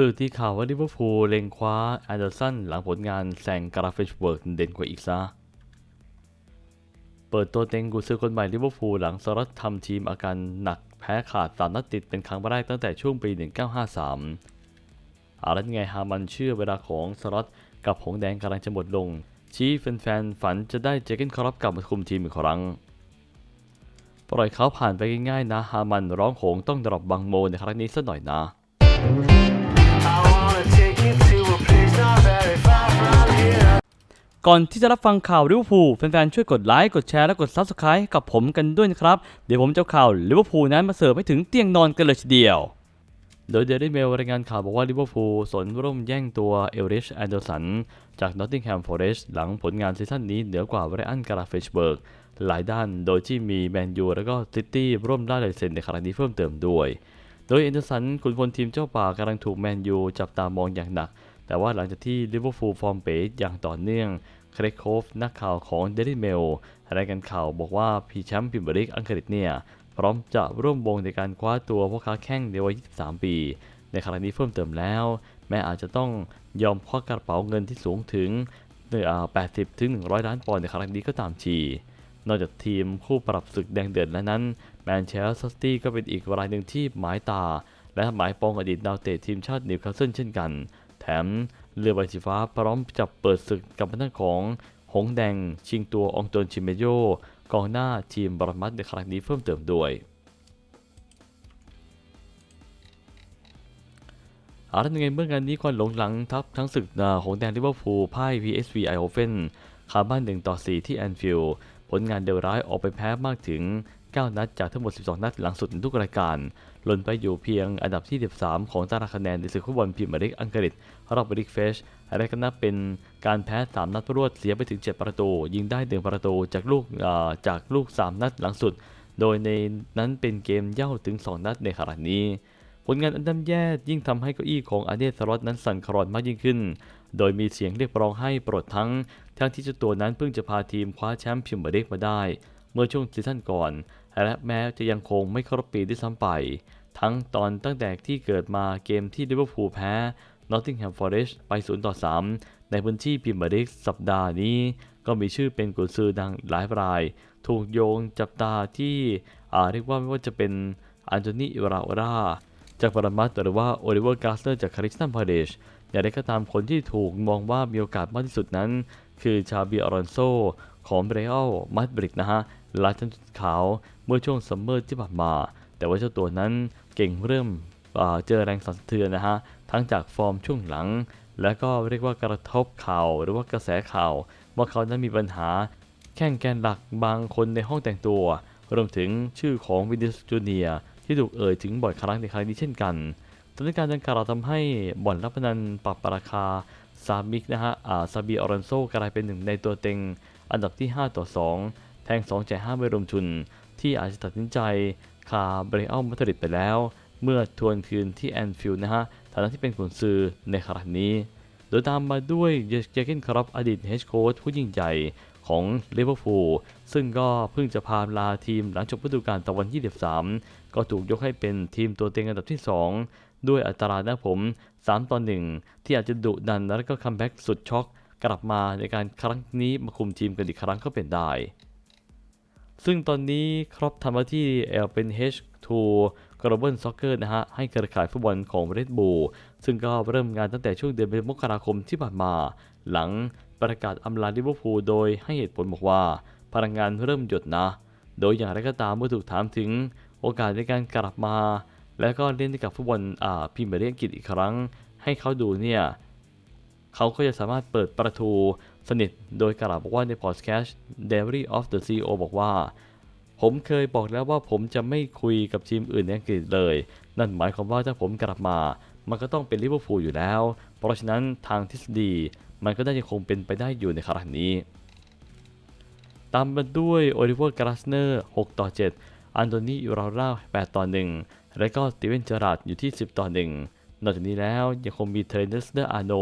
สื่อที่ข่าวว่าลิเวอร์พูลเล็งคว้าแอนเดอร์สันหลังผลงานแซงกราเฟชเวิร์กเด่นกว่าอีกซะ เปิดตัวเต็งกุซือคนใหม่ลิเวอร์พูลหลังสลัดทำทีมอาการหนักแพ้ขาด3นัดติดเป็นครั้งแรกตั้งแต่ช่วงปี 1953 อารันไงฮามันเชื่อเวลาของสลัดกับหงแดงกำลังจะหมดลง ชี้แฟนๆฝันจะได้เจเกนคอรับกลับมาคุมทีมอีกครั้งปล่อยเขาผ่านไปง่ายๆนะฮามันร้องโหงต้องดรอปบังโมในครั้งนี้สักหน่อยนะ ก่อนที่จะรับฟังข่าวลิเวอร์พูลแฟนๆ ช่วยกดไลค์ กดแชร์ และกด Subscribe กับผมกันด้วยนะครับ เดี๋ยวผมจะข่าวลิเวอร์พูลนั้นมาเสิร์ฟให้ถึงเตียงนอนกันเลยทีเดียว โดยเดลิเมลรายงานข่าวบอกว่าลิเวอร์พูลสนร่วมแย่งตัวเอลริชแอนเดอร์สัน จากนอตติงแฮมฟอเรสต์หลังผลงานซีซั่นนี้เหนือกว่าไรอันการาเฟชเบิร์กหลายด้านโดยที่มีแมนยูและก็ซิตี้ร่วมได้ลายเซ็นในครั้งนี้เพิ่มเติมด้วยโดยแอนเดอร์สันขุนพลทีมเจ้าป่ากำลังถูกแมนยูจับตามองอย่างหนัก แต่ว่าหลังจากที่ลิเวอร์พูลฟอร์มเป๋อย่างต่อเนื่อง เครกโคฟนักข่าวของเดลิเมลรายงานข่าวบอกว่าพีแชมป์พิมเบร์ลีกอังกฤษเนี่ย พร้อมจะร่วมวงในการคว้าตัวพ่อค้าแข้งในวัย 23 ปี ในครั้งนี้เพิ่มเติมแล้ว แม้อาจจะต้องยอมควักกระเป๋าเงินที่สูงถึง 80 ถึง 100 ล้านปอนด์ในครั้งนี้ก็ตามทีนอกจากทีมคู่ปรับศึกแดงเดือดแล้วนั้นแมนเชสเตอร์ซิตี้ก็เป็นอีกรายหนึ่งที่หมายตา และหมายปองอดีตดาวเตะทีมชาตินิวคาสเซิลเช่นกัน แถมเรือใบสีฟ้าพร้อมจะเปิดศึกกับทางด้านของหงแดงชิงตัวองตวนชิเมโยกองหน้าทีมบรมัดในครั้งนี้เพิ่มเติมด้วยอาละยังไงเมื่องานนี้ควันหลงหลังทัพทั้งศึกอ่าหงแดงลิเวอร์พูลพ่าย PSV ไอโอเฟนคาบ้าน1ต่อ4ที่แอนฟิลด์ผลงานเดวร้ายออกไปแพ้มากถึง 9 นัดจากทั้งหมด 12 นัดหลังสุดในทุกรายการ หล่นไปอยู่เพียงอันดับที่ 13 ของตารางคะแนนในศึกฟุตบอลพรีเมียร์ลีกอังกฤษรอบริกเฟชอะไรก็นับเป็นการแพ้ 3 นัดรวดเสียไปถึง 7 ประตู ยิงได้ 1 ประตูจากลูกจากลูก 3 นัดหลังสุด โดยในนั้นเป็นเกมเย่าถึง 2 นัดในขณะนี้ ผลงานอันดับแย่ยิ่งทำให้เก้าอี้ของอาเดสลอตนั้นสั่นคลอนมากยิ่งขึ้น โดยมีเสียงเรียกร้องให้ปลดทั้ง ทั้งที่เจ้าตัวนั้นเพิ่งจะพาทีมคว้าแชมป์พรีเมียร์ลีกมาได้ เมื่อช่วงซีซั่นก่อน และแม้จะยังคงไม่ครบปีด้วยซ้ำไป ทั้งตอนตั้งแต่ที่เกิดมาเกมที่ลิเวอร์พูลแพ้นอตติงแฮมฟอร์เรสต์ไป 0 ต่อ 3 ในพื้นที่พรีเมียร์ลีกสัปดาห์นี้ ก็มีชื่อเป็นกุนซือดังหลายราย ถูกโยงจับตาที่เรียกว่าไม่ว่าจะเป็นอันโทนีอิราโอราจากปรมัตหรือว่าโอลิเวอร์กาสเตอร์จากคาริสตันพาเดชอย่างไรก็ตามคนที่ถูกมองว่ามีโอกาสมากที่สุดนั้น คือชาบีอรอนโซของเบรอัลมาดบริกนะฮะ หลาจันจุดขาวเมื่อช่วงซัมเมอร์ที่ผ่านมา แต่ว่าเจ้าตัวนั้นเก่งเริ่มเจอแรงสั่นสะเทือนนะฮะ ทั้งจากฟอร์มช่วงหลัง และก็เรียกว่ากระทบข่าวหรือว่ากระแสข่าว ว่าเขานั้นมีปัญหาแข่งแกนหลักบางคนในห้องแต่งตัว รวมถึงชื่อของวินดิสจูเนียที่ถูกเอ่ยถึงบ่อยครั้งในครั้งนี้เช่นกันสถานการณ์ดังกล่าวทำให้บ่อนรับพนันปรับราคาซามิกนะฮะอ่าซาบีออรันโซกลายเป็นหนึ่งในตัวเต็ง อันดับที่ 5 ต่อ 2 แทง2จ่าย5ไม่รวมทุน ที่อาจจะตัดสินใจคาเบรอัลมาดริดไปแล้ว เมื่อทวนคืนที่แอนฟิลด์นะฮะฐานะที่เป็นขุนซือในครั้งนี้ โดยตามมาด้วยเจเกนครับอดีตเฮดโค้ชผู้ยิ่งใหญ่ของลิเวอร์พูลซึ่งก็เพิ่งจะพาลาทีมหลังจบฤดูกาลตะวัน 23 ก็ถูกยกให้เป็นทีมตัวเต็งอันดับที่ 2 ด้วยอัตราหนะผม 3 ต่อ 1 ที่อาจจะดุดันและก็คัมแบ็กสุดช็อกกลับมาในการครั้งนี้มาคุมทีมกันอีกครั้งก็เป็นได้ ซึ่งตอนนี้ครอปทำหน้าที่เอ่อเป็น H2 Global Soccer นะฮะ ให้เครือข่ายฟุตบอลของ Red Bull ซึ่งก็เริ่มงานตั้งแต่ช่วงเดือนมกราคมที่ผ่านมา หลังประกาศอำลาลิเวอร์พูลโดยให้เหตุผลบอกว่า พลังงานเริ่มหยดนะ โดยอย่างไรก็ตามเมื่อถูกถามถึงโอกาสในการกลับมา และก็เล่นกับฟุตบอลอ่าพรีเมียร์ลีกอังกฤษอีกครั้ง ให้เขาดูเนี่ย เขาก็จะสามารถเปิดประตูสนิทโดยกล่าวบอกว่าในพอดแคสต์ Diary of the CEO บอกว่า ผมเคยบอกแล้วว่าผมจะไม่คุยกับทีมอื่นในอังกฤษเลย นั่นหมายความว่าถ้าผมกลับมา มันก็ต้องเป็นลิเวอร์พูลอยู่แล้ว เพราะฉะนั้นทางทฤษฎีมันก็น่าจะคงเป็นไปได้อยู่ในขณะนี้ ตามมาด้วยโอลิเวอร์กราสเนอร์ 6 ต่อ 7 อันโตนียูราร่า8ต่อ 1 และก็สตีเวนเจอราร์ดอยู่ที่ 10 ต่อ 1 นอกจากนี้แล้วยังคงมีเทรนเนสเดอร์อาโน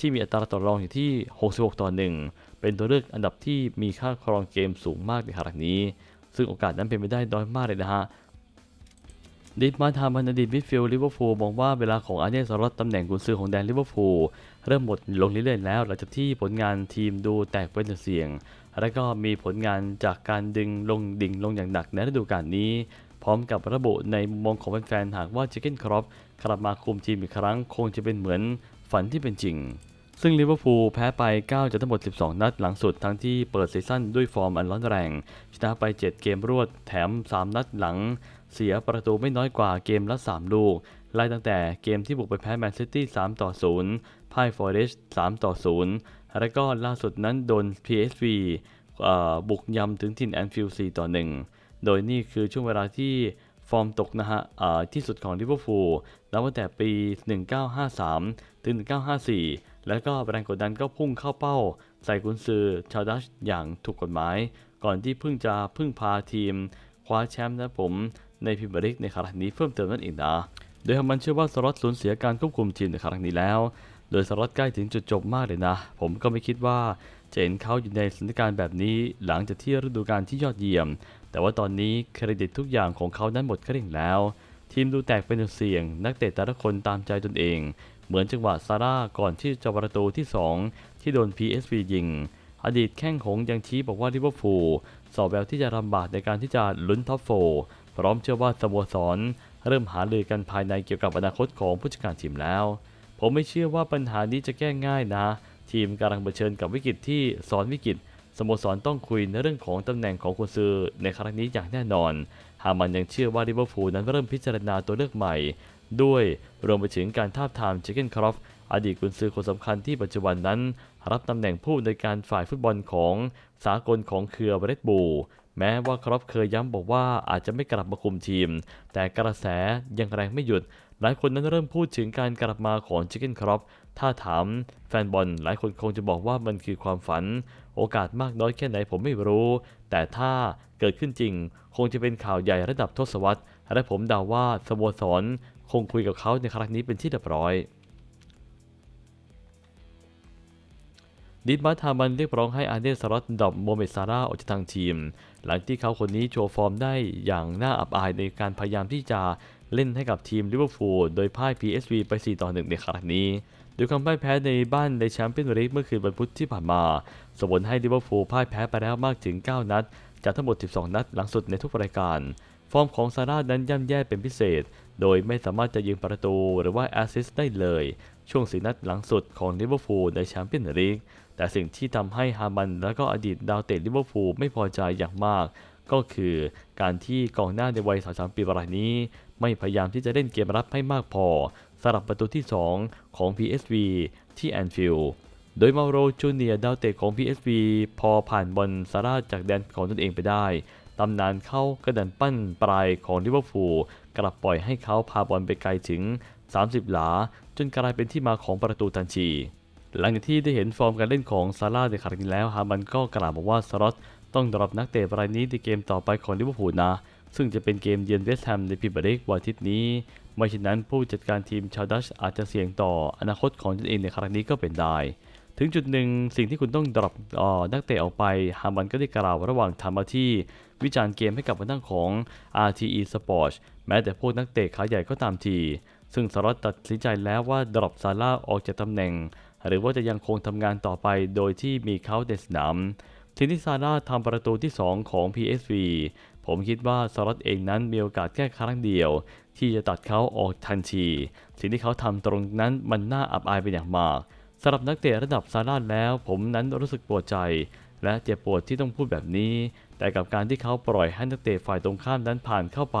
ที่มีอัตราต่อรองอยู่ที่ 66 ต่อ 1 เป็นตัวเลือกอันดับที่มีค่าครองเกมสูงมากในขณะนี้ ซึ่งโอกาสนั้นเป็นไปได้น้อยมากเลยนะฮะดิดมาทามันอดีตมิดฟิลด์ลิเวอร์พูลมองว่าเวลาของอาร์เนสลอตตำแหน่งกุนซือของแดนลิเวอร์พูลเริ่มหมดลงเรื่อยๆแล้ว หลังจากที่ผลงานทีมดูแตกเป็นเสียง และก็มีผลงานจากการดึงลงดิ่งลงอย่างหนักในฤดูกาลนี้ พร้อมกับระบุในมุมมองของแฟนๆหากว่าเจเกนครอปกลับมาคุมทีมอีกครั้ง คงจะเป็นเหมือน ฝันที่เป็นจริง ซึ่งลิเวอร์พูลแพ้ไป 9 จากทั้งหมด 12 นัดหลังสุดทั้งที่เปิดซีซั่นด้วยฟอร์มอันร้อนแรง ชนะไป 7 เกมรวดแถม 3 นัดหลัง เสียประตูไม่น้อยกว่าเกมละ 3 ลูก ไล่ตั้งแต่เกมที่บุกไปแพ้แมนซิตี้ 3 ต่อ 0 พ่ายฟอร์เรสต์3ต่อ 0 และก็ล่าสุดนั้นโดน PSV เอ่อบุกยำถึงถิ่นแอนฟิลด์4ต่อ 1 โดยนี่คือช่วงเวลาที่ ฟอร์มตกนะฮะอ่อที่สุดของลิเวอร์พูลนับตั้งแต่ปี 1953 ถึง 1954 แล้วก็แรงกดดันก็พุ่งเข้าเป้า ใส่กุนซือชาวดัชอย่างถูกกฎหมาย ก่อนที่เพิ่งจะพึ่งพาทีม คว้าแชมป์นะผมในพรีเมียร์ลีกในครั้งนี้เพิ่มเติมนั่นเองนะโดยฮามันเชื่อว่าสล็อตสูญเสียการควบคุมทีมในครั้งนี้แล้ว โดยสล็อตใกล้ถึงจุดจบมากเลยนะ ผมก็ไม่คิดว่าจะเห็นเขาอยู่ในสถานการณ์แบบนี้ หลังจากที่ฤดูกาลที่ยอดเยี่ยม แต่ว่าตอนนี้เครดิตทุกอย่างของเขานั้นหมดเกลี้ยงแล้ว ทีมดูแตกเป็นเสี่ยง นักเตะแต่ละคนตามใจตนเอง เหมือนจังหวะซาร่าก่อนที่จะประตูที่ 2 ที่โดน PSV ยิง อดีตแข้งหงยังชี้บอกว่าลิเวอร์พูลสอบแววที่จะลำบากในการที่จะลุ้นท็อปโฟร์พร้อมเชื่อว่าสโมสร เริ่มหารือกันภายในเกี่ยวกับอนาคตของผู้จัดการทีมแล้ว ผมไม่เชื่อว่าปัญหานี้จะแก้ง่ายนะ ทีมกำลังเผชิญกับวิกฤตที่ซ้อนวิกฤต สโมสรต้องคุยในเรื่องของตำแหน่งของกุนซือในครั้งนี้อย่างแน่นอน หากมันยังเชื่อว่าลิเวอร์พูลนั้นเริ่มพิจารณาตัวเลือกใหม่ ด้วยรวมไปถึงการทาบทามเจเกนครอฟอดีตกุนซือคนสำคัญที่ปัจจุบันนั้น รับตำแหน่งผู้ในวยการฝ่ายฟุตบอลของสากลของเครือเรดบู แม้ว่าครอปเคยย้ำบอกว่าอาจจะไม่กลับมาคุมทีม แต่กระแสยังแรงไม่หยุด หลายคนนั้นเริ่มพูดถึงการกลับมาของชิคเก้นครอปถ้าถามแฟนบอลหลายคนคงจะบอกว่ามันคือความฝัน โอกาสมากน้อยแค่ไหนผมไม่รู้ แต่ถ้าเกิดขึ้นจริง คงจะเป็นข่าวใหญ่ระดับทศวรรษ และผมเดาว่าสโมสรคงคุยกับเขาในครั้งนี้เป็นที่เรียบร้อย ดิดมาทามันเรียกร้องให้อาเดสล็อตดรอปโมเมดซาร่าออกจากทางทีม หลังที่เขาคนนี้โชว์ฟอร์มได้อย่างน่าอับอายในการพยายามที่จะเล่นให้กับทีมลิเวอร์พูลโดยพ่าย PSV ไป 4 ต่อ 1 ในครั้งนี้โดยความพ่ายแพ้ในบ้านในแชมเปี้ยนส์ลีกเมื่อคืนวันพุธที่ผ่านมาส่งผลให้ลิเวอร์พูลพ่ายแพ้ไปแล้วมากถึง 9 นัด จากทั้งหมด 12 นัดหลังสุดในทุกรายการ ฟอร์มของซาร่านั้นย่ำแย่เป็นพิเศษ โดยไม่สามารถจะยิงประตูหรือว่าแอสซิสต์ได้เลย ช่วงสีนัดหลังสุดของลิเวอร์พูลในแชมเปี้ยนส์ลีก แต่สิ่งที่ทำให้ฮามันและก็อดีตดาวเตะลิเวอร์พูลไม่พอใจอย่างมาก ก็คือการที่กองหน้าในวัย 33 ปีรายนี้ ไม่พยายามที่จะเล่นเกมรับให้มากพอสำหรับประตูที่ 2 ของ PSV ที่แอนฟิลด์โดยมาโรจูเนียดาวเตะของ PSV พอผ่านบอลซาร่าจากแดนของตนเองไปได้ตำนานเข้ากระดันปั้นปลายของลิเวอร์พูลกลับปล่อยให้เขาพาบอลไปไกลถึง 30 หลา จนกลายเป็นที่มาของประตูทันที หลังจากที่ได้เห็นฟอร์มการเล่นของซาร่าในครั้งนี้แล้วฮามันก็กล่าวบอกว่าสล็อตต้องดรอปนักเตะรายนี้ในเกมต่อไปของลิเวอร์พูลนะ ซึ่งจะเป็นเกมเยือนเวสต์แฮมในพรีเมียร์ลีกวันอาทิตย์นี้ไม่เช่นนั้นผู้จัดการทีมชาวดัชอาจจะเสี่ยงต่ออนาคตของตนเองในครั้งนี้ก็เป็นได้ ถึงจุดหนึ่งสิ่งที่คุณต้องดรอปออนักเตะออกไปฮามันก็ได้กล่าวระหว่างทำหน้าที่ วิจารณ์เกมให้กับทางด้านของ RTE Sports แม้แต่พวกนักเตะขาใหญ่ก็ตามที ซึ่งสล็อตตัดสินใจแล้วว่าดรอปซาร่าออกจากตำแหน่ง หรือว่าจะยังคงทำงานต่อไปโดยที่มีเขาในสนามทีนี้ซาร่าทำประตูที่ 2 ของ PSV ผมคิดว่าสล็อตเองนั้นมีโอกาสแค่ครั้งเดียว ที่จะตัดเขาออกทันที สิ่งที่เขาทำตรงนั้นมันน่าอับอายเป็นอย่างมากสำหรับนักเตะระดับซาร่าแล้ว ผมนั้นรู้สึกปวดใจ และเจ็บปวดที่ต้องพูดแบบนี้ แต่กับการที่เขาปล่อยให้นักเตะฝ่ายตรงข้ามนั้นผ่านเข้าไป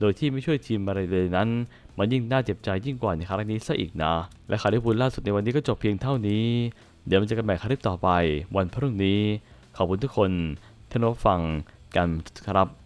โดยที่ไม่ช่วยทีมอะไรเลยนั้น มันยิ่งน่าเจ็บใจยิ่งกว่าในครั้งนี้ซะอีกนะ และข่าวที่พูดล่าสุดในวันนี้ก็จบเพียงเท่านี้ เดี๋ยวมันจะกันใหม่คลิปต่อไป วันพรุ่งนี้ ขอบคุณทุกคนที่รับฟังกันครับ